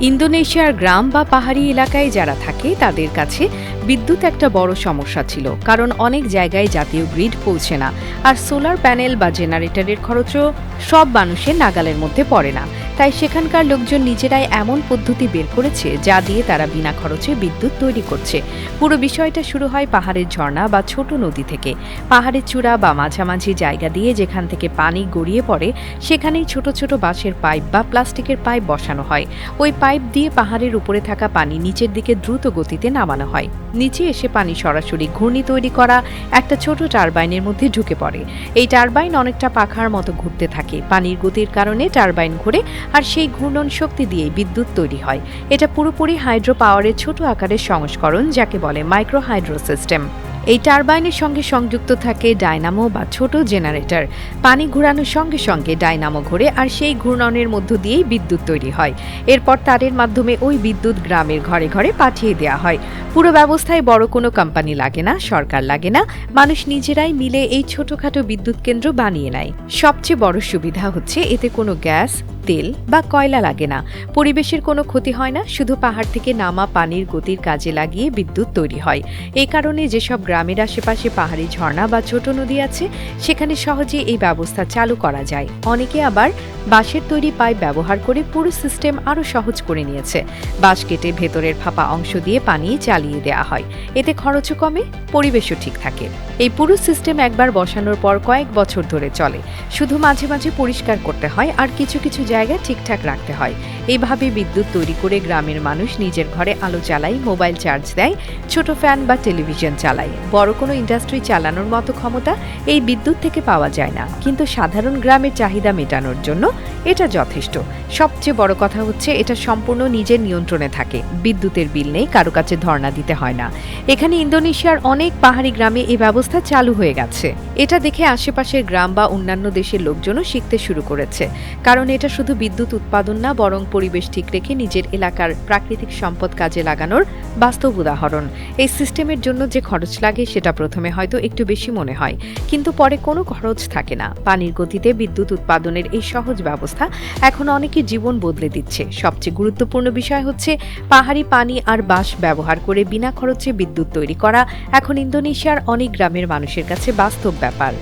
ইন্দোনেশিয়ার গ্রাম বা পাহাড়ি এলাকায় যারা থাকে তাদের কাছে বিদ্যুৎ একটা বড় সমস্যা ছিল, কারণ অনেক জায়গায় জাতীয় গ্রিড পৌঁছে না, আর সোলার প্যানেল বা জেনারেটরের খরচও সব মানুষের নাগালের মধ্যে পড়ে না। তাই সেখানকার লোকজন নিজেরাই এমন পদ্ধতি বের করেছে, যা দিয়ে তারা বিনা খরচে বিদ্যুৎ তৈরি করছে। পুরো বিষয়টা শুরু হয় পাহাড়ের ঝর্ণা বা ছোট নদী থেকে। পাহাড়ের চূড়া বা মাঝামাঝি জায়গা দিয়ে যেখান থেকে পানি গড়িয়ে পড়ে, সেখানেই ছোট ছোট বাঁশের পাইপ বা প্লাস্টিকের পাইপ বসানো হয়। ওই পাইপ দিয়ে পাহাড়ের উপরে থাকা পানি নিচের দিকে দ্রুত গতিতে নামানো হয়। নিচে এসে পানি সরাসরি ঘূর্ণি তৈরি করা একটা ছোট টারবাইনের মধ্যে ঢুকে পড়ে। এই টারবাইন অনেকটা পাখার মতো ঘুরতে থাকে। পানির গতির কারণে টারবাইন ঘুরে আর সেই ঘূর্ণন শক্তি দিয়ে বিদ্যুৎ তৈরি হয়। এটা পুরোপুরি হাইড্রো পাওয়ারের ছোট আকারের সংস্করণ, যাকে বলে মাইক্রো হাইড্রো সিস্টেম এই টারবাইনের সঙ্গে সংযুক্ত থাকে ডায়নামো বা ছোট জেনারেটর। পানি ঘোরানোর সঙ্গে সঙ্গে ডায়নামো ঘোরে আর সেই ঘূর্ণনের মধ্য দিয়েই বিদ্যুৎ তৈরি হয়। এরপর তারের মাধ্যমে ওই বিদ্যুৎ গ্রামের ঘরে ঘরে পাঠিয়ে দেওয়া হয়। পুরো ব্যবস্থায় বড় কোনো কোম্পানি লাগে না, সরকার লাগে না। মানুষ নিজেরাই মিলে এই ছোটখাটো বিদ্যুৎ কেন্দ্র বানিয়ে নেয়। সবচেয়ে বড় সুবিধা হচ্ছে এতে কোনো গ্যাস তেল বা কয়লা লাগে না। পরিবেশের কোনো ক্ষতি হয় না, শুধু পাহাড় থেকে নামা পানির গতির কাজে লাগিয়ে বিদ্যুৎ তৈরি হয়। এই কারণে যেসব গ্রামের আশেপাশে পাহাড়ি ঝর্ণা বা ছোট নদী আছে, সেখানে সহজে এই ব্যবস্থা চালু করা যায়। অনেকে আবার বাঁশের তৈরি পাইপ ব্যবহার করে পুরো সিস্টেম আরও সহজ করে নিয়েছে। বাঁশ কেটে ভেতরের ফাঁপা অংশ দিয়ে পানি চালিয়ে দেওয়া হয়। এতে খরচও কমে, পরিবেশও ঠিক থাকে। এই পুরো সিস্টেম একবার বসানোর পর কয়েক বছর ধরে চলে। শুধু মাঝে মাঝে পরিষ্কার করতে হয়, আর কিছু কিছু জায়গা ঠিকঠাক রাখতে হয়। এইভাবে বিদ্যুৎ তৈরি করে গ্রামের মানুষ নিজের ঘরে আলো জ্বালায় মোবাইল চার্জ দেয়, ছোট ফ্যান বা টেলিভিশন চালায়। বড় কোনো ইন্ডাস্ট্রি চালানোর মতো ক্ষমতা এই বিদ্যুৎ থেকে পাওয়া যায় না। কিন্তু সাধারণ গ্রামের চাহিদা মেটানোর জন্য এটা যথেষ্ট। সবচেয়ে বড় কথা হচ্ছে এটা সম্পূর্ণ নিজের নিয়ন্ত্রণে থাকে। বিদ্যুতের বিল নেই, কারও কাছে ধর্ণা দিতে হয় না। এখানে ইন্দোনেশিয়ার অনেক পাহাড়ি গ্রামে এই ব্যবস্থা চালু হয়ে গেছে। এটা দেখে আশেপাশের গ্রাম বা অন্যান্য দেশের লোকজনও শিখতে শুরু করেছে। কারণ এটা শুধু বিদ্যুৎ উৎপাদন না, বরং পরিবেশ ঠিক রেখে নিজের এলাকার প্রাকৃতিক সম্পদ কাজে লাগানোর বাস্তব উদাহরণ। এই সিস্টেমের জন্য যে খরচ লাগে, সেটা প্রথমে হয়তো একটু বেশি মনে হয়। কিন্তু পরে কোনো খরচ থাকে না। পানির গতিতে বিদ্যুৎ উৎপাদনের এই সহজ ব্যবস্থা এখন অনেকের জীবন বদলে দিচ্ছে। সবচেয়ে গুরুত্বপূর্ণ বিষয় হচ্ছে পাহাড়ি পানি আর বাঁশ ব্যবহার করে বিনা খরচে বিদ্যুৎ তৈরি করা। এখন ইন্দোনেশিয়ার অনেক গ্রামের মানুষের কাছে বাস্তব ব্যাপার।